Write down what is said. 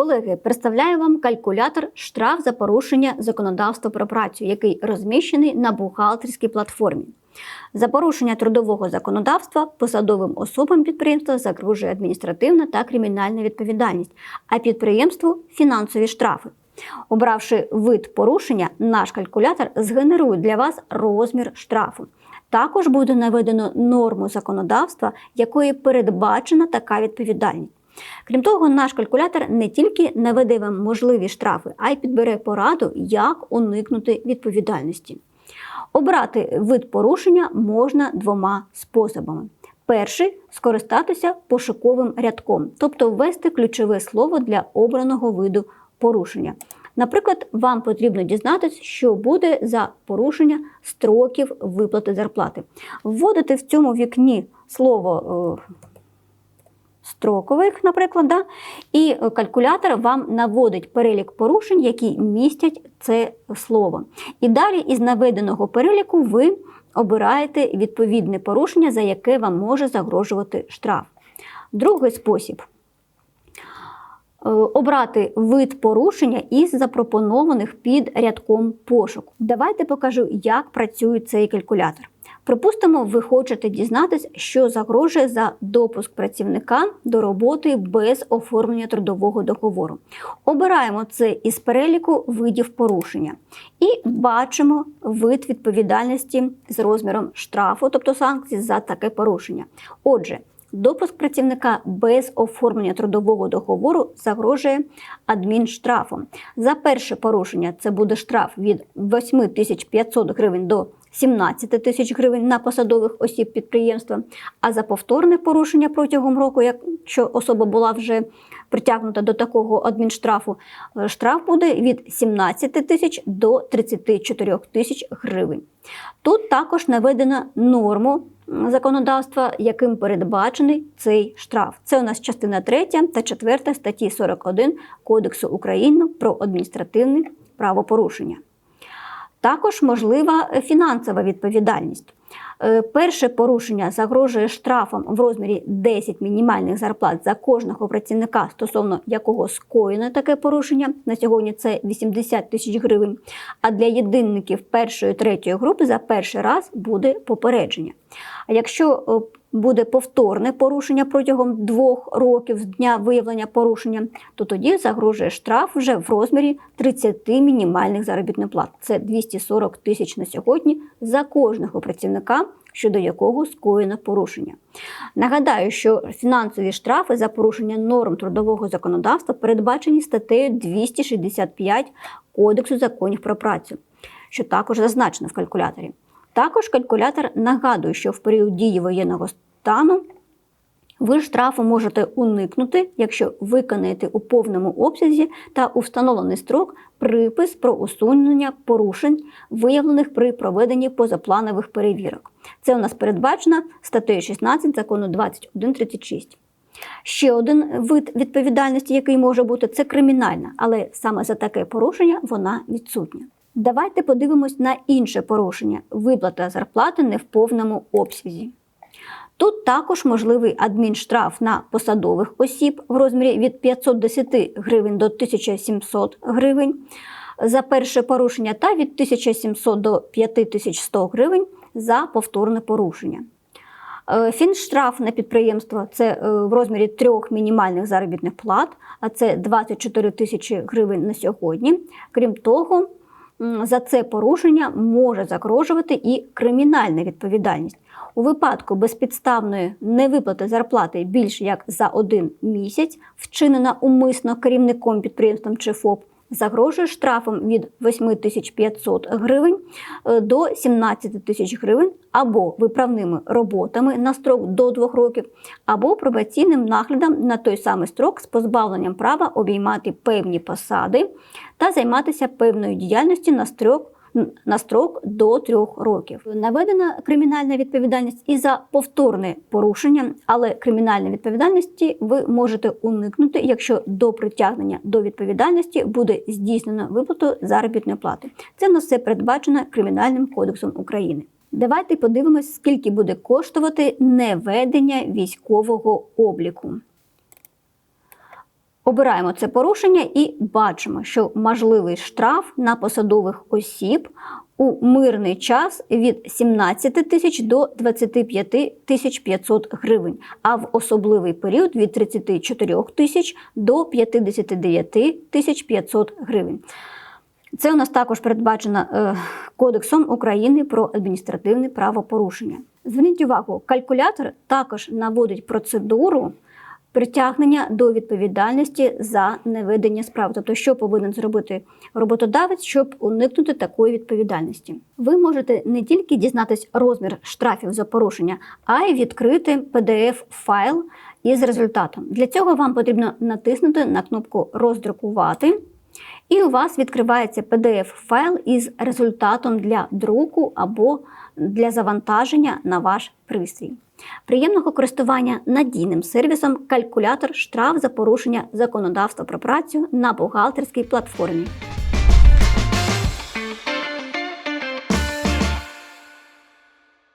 Колеги, представляю вам калькулятор штраф за порушення законодавства про працю, який розміщений на бухгалтерській платформі. За порушення трудового законодавства посадовим особам підприємства загрожує адміністративна та кримінальна відповідальність, а підприємству фінансові штрафи. Обравши вид порушення, наш калькулятор згенерує для вас розмір штрафу. Також буде наведено норму законодавства, якої передбачена така відповідальність. Крім того, наш калькулятор не тільки наведе вам можливі штрафи, а й підбере пораду, як уникнути відповідальності. Обрати вид порушення можна двома способами. Перший скористатися пошуковим рядком, тобто ввести ключове слово для обраного виду порушення. Наприклад, вам потрібно дізнатися, що буде за порушення строків виплати зарплати. Вводите в цьому вікні слово е, строкових, наприклад, да? і калькулятор вам наводить перелік порушень, які містять це слово. І далі із наведеного переліку ви обираєте відповідне порушення, за яке вам може загрожувати штраф. Другий спосіб. Е, Обрати вид порушення із запропонованих під рядком пошуку. Давайте покажу, як працює цей калькулятор. Припустимо, ви хочете дізнатися, що загрожує за допуск працівника до роботи без оформлення трудового договору. Обираємо це із переліку видів порушення і бачимо вид відповідальності з розміром штрафу, тобто санкції за таке порушення. Отже, Допуск працівника без оформлення трудового договору загрожує адмінштрафом. За перше порушення це буде штраф від 8500 гривень до 17 тисяч гривень на посадових осіб підприємства. А за повторне порушення протягом року, якщо особа була вже притягнута до такого адмінштрафу, е, штраф буде від 17 тисяч до 34 тисяч гривень. Тут також наведено норму законодавства, яким передбачений цей штраф. Це у нас частина 3 та 4 статті 41 Кодексу України про адміністративне правопорушення. Також можлива фінансова відповідальність. Е, Перше порушення загрожує штрафом в розмірі 10 мінімальних зарплат за кожного працівника, стосовно якого скоєно таке порушення. На сьогодні це 80 тисяч гривень. А для єдинників першої третьої групи за перший раз буде попередження. А якщо е, буде повторне порушення протягом двох років з дня виявлення порушення, то тоді загрожує штраф вже в розмірі 30 мінімальних заробітних плат. Це 240 тисяч на сьогодні за кожного працівника, щодо якого скоєно порушення. Нагадаю, що фінансові штрафи за порушення норм трудового законодавства передбачені статтею 265 Кодексу законів про працю, що також зазначено в калькуляторі. Також калькулятор нагадує, що в період дії воєнного стану ви штрафу можете уникнути, якщо виконаєте у повному обсязі та у встановлений строк припис про усунення порушень, виявлених при проведенні позапланових перевірок. Це у нас передбачено статтею 16 закону 2136. Ще один вид відповідальності, який може бути, це кримінальна, але саме за таке порушення вона відсутня. Давайте подивимось на інше порушення виплата зарплати не в повному обсязі. Тут також можливий адмінштраф на посадових осіб в розмірі від 510 гривень до 1700 гривень за перше порушення та від 1700 до 5100 гривень за повторне порушення. Е, Фінштраф на підприємство це е, в розмірі трьох мінімальних заробітних плат, а це 24 тисячі гривень на сьогодні. Крім того, за це порушення може загрожувати і кримінальна відповідальність. У випадку безпідставної невиплати зарплати більш як за один місяць, вчинена умисно керівником підприємством чи ФОП, загрожує штрафом від 8500 гривень е, до 17 тисяч гривень або виправними роботами на строк до 2 років, або пробаційним наглядом на той самий строк з позбавленням права обіймати певні посади та займатися певною діяльністю на строк на строк до трьох років. Наведена кримінальна відповідальність і за повторне порушення, але кримінальної відповідальності ви можете уникнути, якщо до притягнення до відповідальності буде здійснено виплату заробітної плати. Це на все передбачено Кримінальним кодексом України. Давайте подивимось, скільки буде коштувати неведення військового обліку. Обираємо це порушення і бачимо, що можливий штраф на посадових осіб у мирний час від 17 тисяч до 25 тисяч 500 гривень, а в особливий період від 34 тисяч до 59 тисяч 500 гривень. Це у нас також передбачено е, Кодексом України про адміністративне правопорушення. Зверніть увагу, калькулятор також наводить процедуру притягнення до відповідальності за неведення справи. Тобто, що повинен зробити роботодавець, щоб уникнути такої відповідальності. Ви можете не тільки дізнатись розмір штрафів за порушення, а й відкрити PDF-файл із результатом. Для цього вам потрібно натиснути на кнопку Роздрукувати. І у вас відкривається PDF-файл із результатом для друку або для завантаження на ваш пристрій. Приємного користування надійним сервісом калькулятор штраф за порушення законодавства про працю на бухгалтерській платформі.